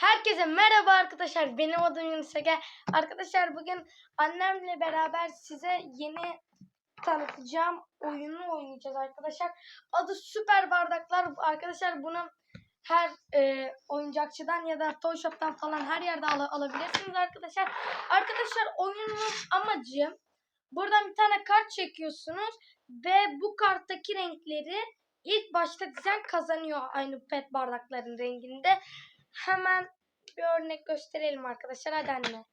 Herkese merhaba arkadaşlar. Benim adım Yunus Ege. Arkadaşlar bugün annemle beraber size yeni tanıtacağım oyunu oynayacağız arkadaşlar. Adı Süper Bardaklar. Arkadaşlar bunu her e, oyuncakçıdan ya da Toy Shop'tan falan her yerde al- alabilirsiniz arkadaşlar. Arkadaşlar oyunun amacı buradan bir tane kart çekiyorsunuz ve bu karttaki renkleri ilk başta dizen kazanıyor aynı pet bardakların renginde. Hemen bir örnek gösterelim arkadaşlar. Hadi anne.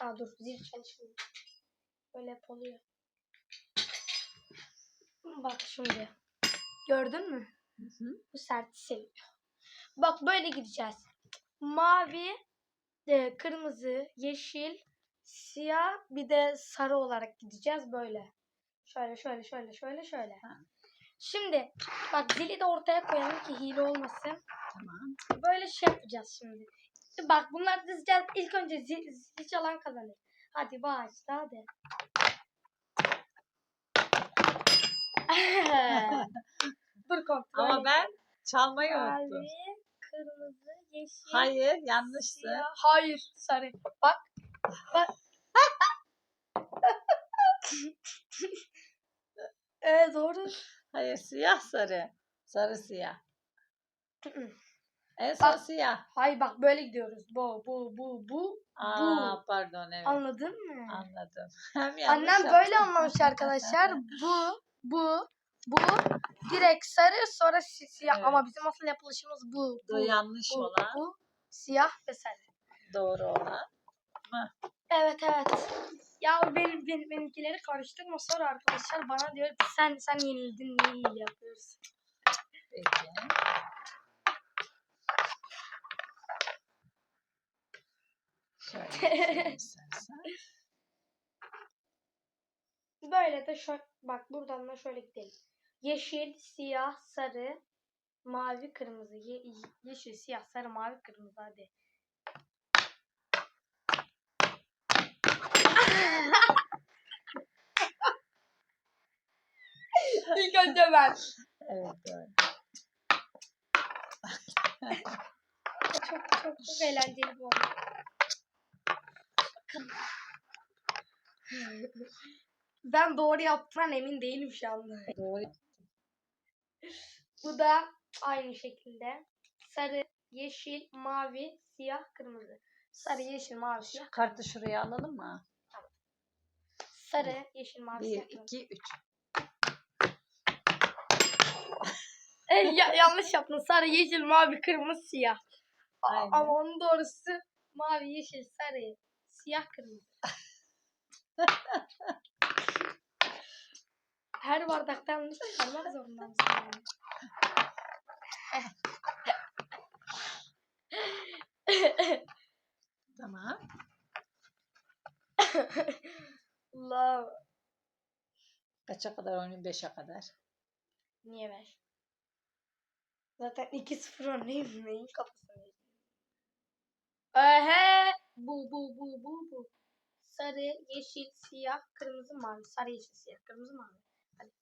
Aa dur zil çalışmıyor. Böyle hep oluyor. Bak şimdi. Gördün mü? Bu serti seviyor. Bak böyle gideceğiz. Mavi, e, kırmızı, yeşil, siyah bir de sarı olarak gideceğiz böyle. Şöyle şöyle şöyle şöyle şöyle. Şimdi bak zili de ortaya koyalım ki hile olmasın. Yapacağız şimdi. Bak bunlar dizeceğiz. İlk önce zil, zil çalan kazanır. Hadi başla hadi. Dur kontrol Ama ben çalmayı Mavi, unuttum. kırmızı, yeşil, Hayır yanlıştı. siyah. Hayır sarı. Bak. Bak. evet doğru. Hayır siyah sarı. Sarı siyah. En son Bak. siyah. Hayır bak böyle gidiyoruz. Bu bu bu bu. Aa pardon evet. Anladın mı? Anladım. Hem yanlış Annem yaptım. böyle anlamış arkadaşlar. Bu, bu, bu direkt sarı sonra si- siyah Evet. ama bizim asıl yapılışımız bu. Bu Bu, yanlış bu, olan, bu, siyah ve sarı. doğru olan. Evet evet. Ya benim, benim benimkileri karıştırma sonra arkadaşlar bana diyor ki sen sen yenildin niye hile yapıyorsun? Peki. Şöyle yapayım istersen. Böyle de şöyle bak buradan da şöyle gidelim. Yeşil, siyah, sarı, mavi, kırmızı. Ye- yeşil, siyah, sarı, mavi, kırmızı hadi. İlk önce ben. Evet doğru. Çok çok çok eğlenceli bu oyun. Ben doğru yaptığımdan emin değilim şu anda. Doğru. Bu da aynı şekilde. Sarı, yeşil, mavi, siyah, kırmızı. Sarı, yeşil, mavi, siyah. Şu kartı şuraya alalım mı? Sarı, yeşil, mavi, 1, siyah. kırmızı. 2, 3. E, ya- yanlış yaptın. Sarı, yeşil, mavi, kırmızı, siyah. Aynen. Ama onun doğrusu mavi, yeşil, sarı, siyah, kırmızı. Her bardaktan çıkarmak zorunda mısın? yani? Tamam. Allah. Kaça kadar oynayayım? 5'e kadar. Niye ver? Zaten 2-0 örneğin neyin kafasını Ehe. Bu bu bu bu bu. Sarı, yeşil, siyah, kırmızı, mavi. Sarı, yeşil, siyah, kırmızı, mavi. Hadi.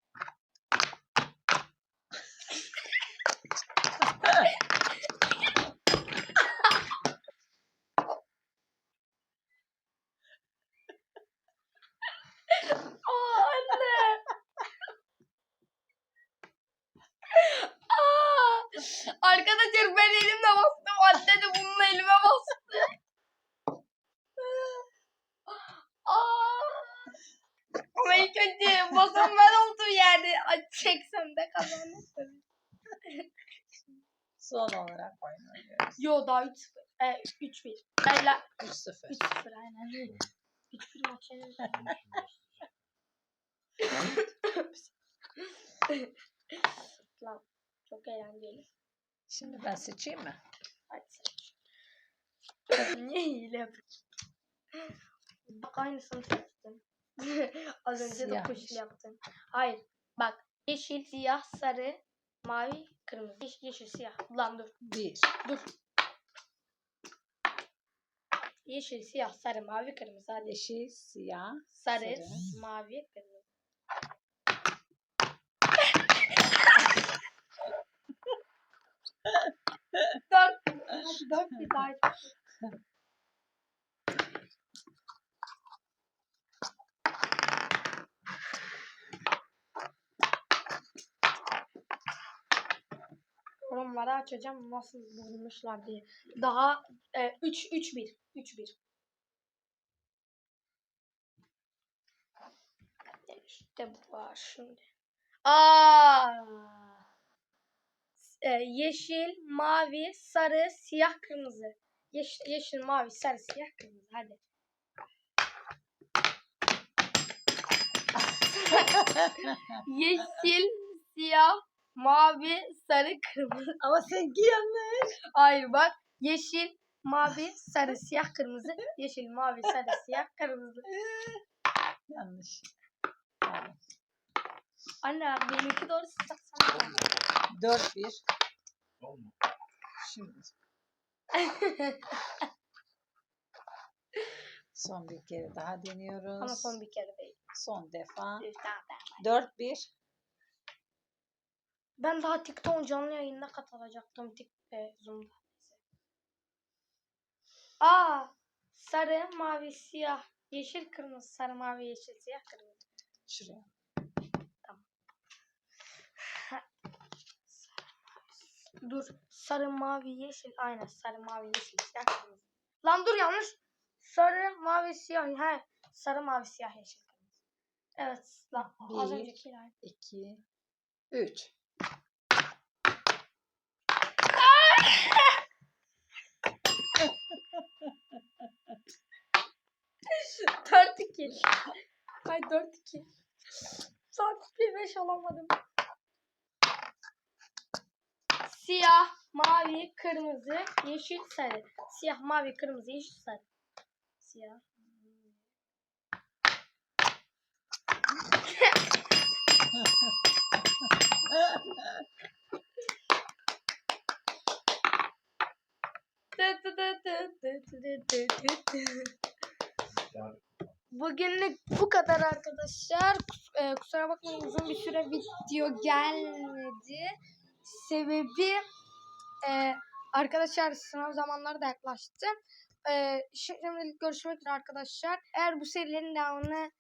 Aa anne. Aa, arkadaşlar ben elimle bastım. Anne de bununla elime bastı. Aa. Ama ilk önce basan ben oldum yani. Ay, Çeksem de kazandım tabii. Son olarak oynuyoruz. Yo daha 3 e, 3-1. Hayır 3-0. 3-0 aynen. 3-1 maç Lan çok eğlenceli. Şimdi ben seçeyim mi? Hadi seç. Niye hile yapıyorsun? Bak aynısını seçtim. Az önce de Siyahmış. kuşlu yaptım. Hayır. Bak yeşil, siyah, sarı, mavi, kırmızı. Yeşil, yeşil siyah. Lan dur. 1. Dur. Yeşil, siyah, sarı, mavi, kırmızı. Hadi. Yeşil, siyah, Sarı, sarı. mavi, kırmızı. Dört. Dört bir daha. Yorumları açacağım nasıl bulmuşlar diye. Daha e, 3 3 1 3 1. İşte bu var şimdi. Aa! E, yeşil, mavi, sarı, siyah, kırmızı. Yeşil, yeşil, mavi, sarı, siyah, kırmızı. Hadi. Yeşil, siyah, mavi, sarı, kırmızı. Ama seninki yanlış. Hayır bak. Yeşil, mavi, sarı, siyah, kırmızı. Yeşil, mavi, sarı, siyah, kırmızı. Yanlış. Tamam. Anne benimki doğru sen Dört bir. Şimdi son bir kere daha deniyoruz. Ama son bir kere değil. Son defa. Bir tane daha. Dört bir. Ben daha TikTok'un canlı yayında katılacaktım. Tik e, Zoom'da. Aa, sarı, mavi, siyah, yeşil, kırmızı, sarı, mavi, yeşil, siyah, kırmızı. Şuraya. Dur. Sarı, mavi, yeşil. Aynen. Sarı, mavi, yeşil, siyah, kırmızı. Lan dur yanlış. Sarı, mavi, siyah. He. Sarı, mavi, siyah, yeşil, kırmızı. Evet. Lan az Bir. öncekiyle aynı. İki. Üç. Dört iki. Ay dört iki. Saat bir beş olamadım. Siyah, mavi, kırmızı, yeşil, sarı. Siyah, mavi, kırmızı, yeşil, sarı. Siyah. Bugünlük bu kadar arkadaşlar. Kus- e, kusura bakmayın uzun bir süre video gelmedi. Sebebi e, arkadaşlar sınav zamanları da yaklaştı. E, şimdilik görüşmek üzere arkadaşlar. Eğer bu serilerin devamını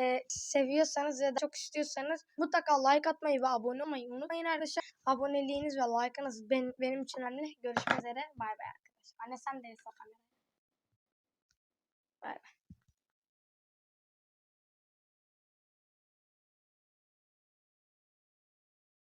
e, seviyorsanız ya da çok istiyorsanız mutlaka like atmayı ve abone olmayı unutmayın arkadaşlar. Aboneliğiniz ve like'ınız ben, benim için önemli. Görüşmek üzere. Bay bay arkadaşlar. Anne sen de hesap. Bay bay.